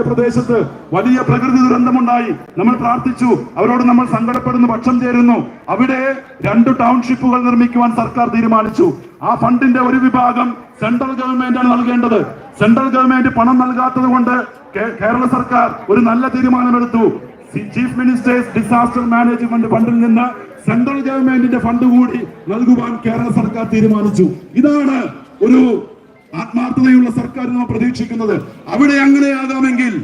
പ്രദേശത്ത് വലിയ പ്രകൃതി ദുരന്തമുണ്ടായി. നമ്മൾ പ്രാർത്ഥിച്ചു. അവരോട് നമ്മൾ സങ്കടപ്പെടുന്നു. പക്ഷം ചേരുന്നു. അവിടെ രണ്ട് ടൗൺഷിപ്പുകൾ നിർമ്മിക്കുവാൻ സർക്കാർ തീരുമാനിച്ചു. ആ ഫണ്ടിന്റെ ഒരു വിഭാഗം സെൻട്രൽ ഗവൺമെന്റ് ആണ് നൽകേണ്ടത്. സെൻട്രൽ ഗവൺമെന്റ് പണം നൽകാത്തത് കൊണ്ട് കേരള സർക്കാർ ഒരു നല്ല തീരുമാനമെടുത്തു. ചീഫ് മിനിസ്റ്റേഴ്സ് ഡിസാസ്റ്റർ മാനേജ്മെന്റ് ഫണ്ടിൽ നിന്ന് സെൻട്രൽ ഗവൺമെന്റിന്റെ ഫണ്ട് കൂടി നൽകുവാൻ കേരള സർക്കാർ തീരുമാനിച്ചു. ഇതാണ് ഒരു ആത്മാർത്ഥതയുള്ള സർക്കാർ നാം പ്രതീക്ഷിക്കുന്നത് അവിടെ അങ്ങനെയാകാമെങ്കിൽ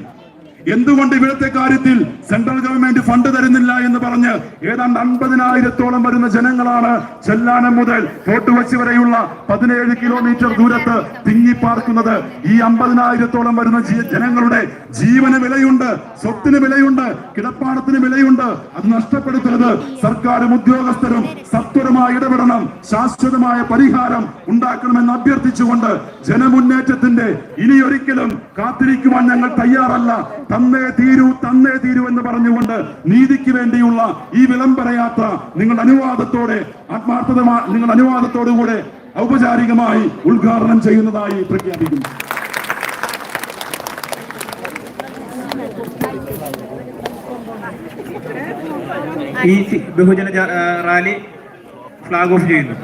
എന്തുകൊണ്ട് ഇവിടുത്തെ കാര്യത്തിൽ സെൻട്രൽ ഗവൺമെന്റ് ഫണ്ട് തരുന്നില്ല എന്ന് പറഞ്ഞ് ഏതാണ്ട് അൻപതിനായിരത്തോളം വരുന്ന ജനങ്ങളാണ് ചെല്ലാനം മുതൽ ഫോർട്ട് വച്ച് വരെയുള്ള പതിനേഴ് കിലോമീറ്റർ ദൂരത്ത് തിങ്ങിപ്പാർക്കുന്നത്. ഈ അമ്പതിനായിരത്തോളം വരുന്ന ജനങ്ങളുടെ ജീവന വിലയുണ്ട് സ്വത്തിന് വിലയുണ്ട് കിടപ്പാടത്തിന് വിലയുണ്ട്. അത് നഷ്ടപ്പെടുത്തരുത്. സർക്കാരും ഉദ്യോഗസ്ഥരും സത്വരമായി ഇടപെടണം. ശാശ്വതമായ പരിഹാരം ഉണ്ടാക്കണമെന്ന് അഭ്യർത്ഥിച്ചുകൊണ്ട് ജനമുന്നേറ്റത്തിന്റെ ഇനിയൊരിക്കലും കാത്തിരിക്കുവാൻ ഞങ്ങൾ തയ്യാറല്ല. തന്നേ തീരൂ തന്നേ തീരൂ എന്ന് പറഞ്ഞുകൊണ്ട് നീതിക്ക് വേണ്ടിയുള്ള ഈ വിളംബര യാത്ര നിങ്ങളുടെ അനുവാദത്തോടെ ആത്മാർത്ഥത നിങ്ങളുടെ അനുവാദത്തോടുകൂടെ ഔപചാരികമായി ഉദ്ഘാടനം ചെയ്യുന്നതായി പ്രഖ്യാപിക്കുന്നു. ഈ ബഹുജന റാലി ഫ്ലാഗ് ഓഫ് ചെയ്യുന്നു.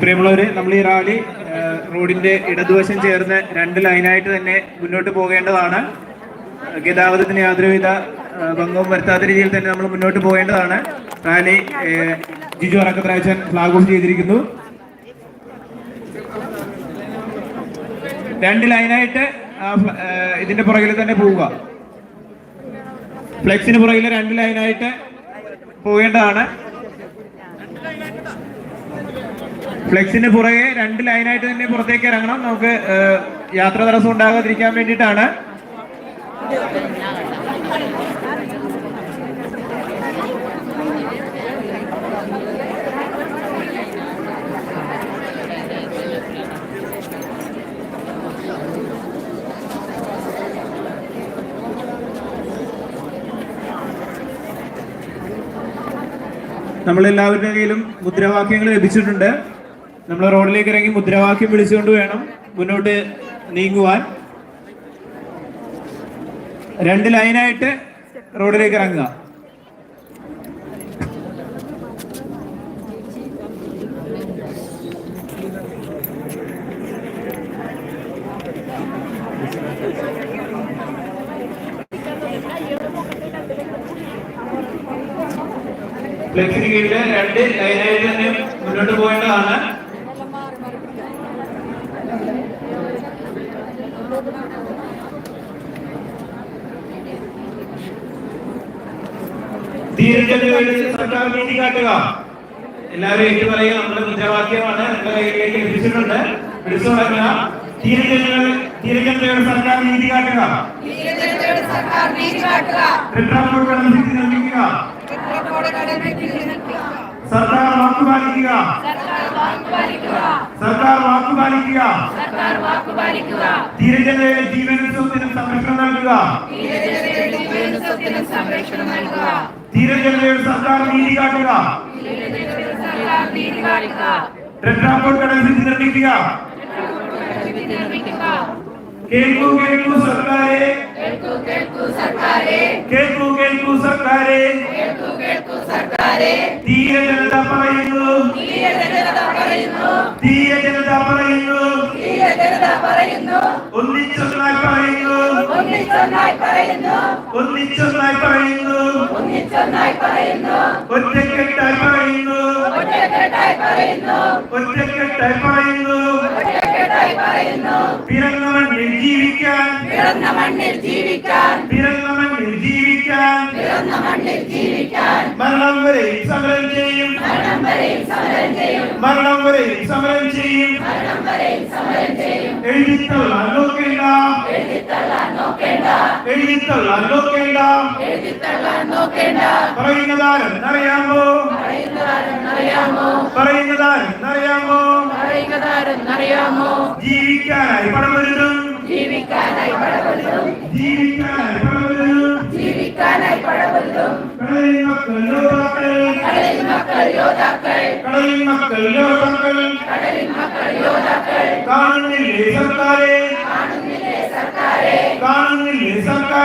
പ്രിയമുള്ളവര് നമ്മൾ ഈ റാലി റോഡിന്റെ ഇടതുവശം ചേർന്ന് രണ്ട് ലൈനായിട്ട് തന്നെ മുന്നോട്ട് പോകേണ്ടതാണ്. ഗതാഗതത്തിന് യാതൊരുവിധ ഭംഗവും വരുത്താത്ത രീതിയിൽ തന്നെ നമ്മൾ മുന്നോട്ട് പോകേണ്ടതാണ്. റാലി ജിജു അറക്കത്രാജൻ ഫ്ലാഗ് ഓഫ് ചെയ്തിരിക്കുന്നു. രണ്ട് ലൈനായിട്ട് ഇതിന്റെ പുറകിൽ തന്നെ പോവുക. ഫ്ലെക്സിന് പുറകിൽ രണ്ട് ലൈനായിട്ട് പോകേണ്ടതാണ്. ഫ്ലെക്സിന് പുറകെ രണ്ട് ലൈനായിട്ട് തന്നെ പുറത്തേക്ക് ഇറങ്ങണം. നമുക്ക് യാത്രാ തടസ്സം ഉണ്ടാകാതിരിക്കാൻ വേണ്ടിയിട്ടാണ്. നമ്മളെല്ലാവരുടെ കയ്യിലും മുദ്രാവാക്യങ്ങൾ ലഭിച്ചിട്ടുണ്ട്. നമ്മൾ റോഡിലേക്ക് ഇറങ്ങി മുദ്രാവാക്യം വിളിച്ചുകൊണ്ട് വേണം മുന്നോട്ട് നീങ്ങുവാൻ. രണ്ട് ലൈനായിട്ട് റോഡിലേക്ക് ഇറങ്ങുക. ഫ്ലെക്സിന് കീഴിൽ രണ്ട് ലൈനായി തന്നെ മുന്നോട്ട് പോകേണ്ടതാണ് വേണ്ടി സർക്കാർ നീതി കാട്ടുക. എല്ലാവരും ഏറ്റു പറയുക നമ്മുടെ മുദ്രാവാക്യമാണ്. നമ്മുടെ കയ്യിലേക്ക് ലഭിച്ചിട്ടുണ്ട്. വിളിച്ചു പറയുക ധീരജനതയുടെ സർക്കാർ നീതി കാട്ടുക. സർക്കാർ നീതി കാട്ടുക. നിർമ്മിക്കുക. സർക്കാർ വാക്കുപാലിക്കുക സർക്കാർ വാക്കുപാലിക്കുക ധീരജനതയുടെ ജീവനും സ്വത്തിനും സംരക്ഷണം നൽകുക. ധീരജനതയുടെ സർക്കാർ നീതി കാട്ടുക. കടന്നിട്ട് നിർമ്മിക്കുക. നിർമ്മിക്കുക. കേൾക്കൂ കേൾക്കൂ സർക്കാരെ. കേൾക്കൂ കേൾക്കൂ സർക്കാരെ. കേൾക്കൂ കേൾക്കൂ സർക്കാരെ. കേൾക്കൂ കേൾക്കൂ സർക്കാരെ. ധീര ജനത പറയുന്നു. ധീരജനത പറയുന്നു. ധീര ജനത പറയുന്നു. ധീരജനത പറയുന്നു. ഒന്നിച്ചൊന്നായി പറയുന്നു. ഒന്നിച്ചൊന്നായി പറയുന്നു. ഒന്നിച്ചൊന്നായി പറയുന്നു. ഒന്നിച്ചൊന്നായി പറയുന്നു. ഒറ്റക്കെട്ടായി പറയുന്നു. ഒറ്റക്കെട്ടായി പറയുന്നു. ഒറ്റക്കെട്ടായി പറയുന്നു. ഒറ്റക്കെട്ടായി പറയുന്നു പിറന്ന മണ്ണിൽ ജീവിക്കാൻ പിറന്ന മണ്ണിൽ ജീവിക്കാൻ പിറന്ന മണ്ണിൽ ജീവിക്കാൻ ജീവിക്കാൻ മരണം വരെയും സമരം ചെയ്യും മരണം വരെയും സമരം ചെയ്യും എഴുതിത്തള്ളാൻ നോക്കേണ്ട എഴുതിത്തള്ളാൻ നോക്കേണ്ട. പറയുന്നതാരെന്നറിയാമോ പറയുന്നതാരെന്നറിയാമോ അറിയാമോ? ജീവിക്കാനായി അറിയാമോ? ജീവിക്കാനായി പടവല്ലും ജീവിക്കാനായി പടമരുതും ജീവിക്കാനായി പടവല്ലും കടലിൻ മക്കൾ യോദ്ധാക്കൾ. കടലിൽ മക്കൾ യോദ്ധാക്കൾ. കടലിൻ മക്കൾ യോദ്ധാക്കൾ.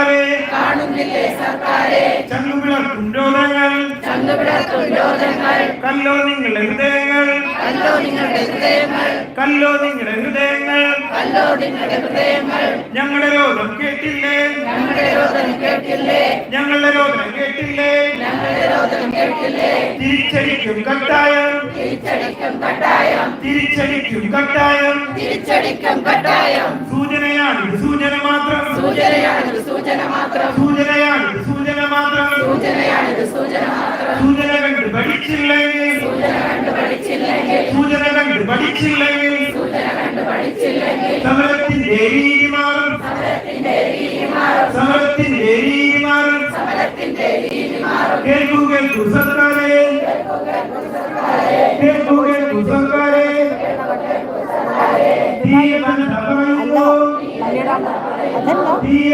സർക്കാരെ. കാണുന്നില്ലേ സർക്കാരെ? ചങ്ങുപിളർക്കും രോഗങ്ങൾ ചങ്ങുപിടർക്കും രോഗങ്ങൾ കല്ലോ നിങ്ങളുടെ ഹൃദയങ്ങൾ. കല്ലോ നിങ്ങളുടെ ഹൃദയങ്ങൾ. കല്ലോ നിങ്ങളുടെ ഹൃദയങ്ങൾ. കല്ലോ നിങ്ങളുടെ ഹൃദയങ്ങൾ. ഞങ്ങളുടെ രോഗം കേട്ടില്ലേ? ഞങ്ങളുടെ രോഗം കേട്ടില്ലേ? ഞങ്ങളുടെ രോഗം കേട്ടില്ലേ? തിരിച്ചടിക്കും കട്ടായം. തിരിച്ചടിക്കും കട്ടായം. തിരിച്ചടിക്കും കട്ടായം. തിരിച്ചടിക്കും കട്ടായം. സൂചനയാണ് സൂചന മാത്രം. സൂചനയാണ് സൂചന മാത്രം രീതി മാറും കേൾക്കൂ കേൾക്കൂ സർക്കാരെ കേൾക്കൂ കേൾക്കൂ സർക്കാരെ തീയ കണ്ട പറയുന്നു. തീയ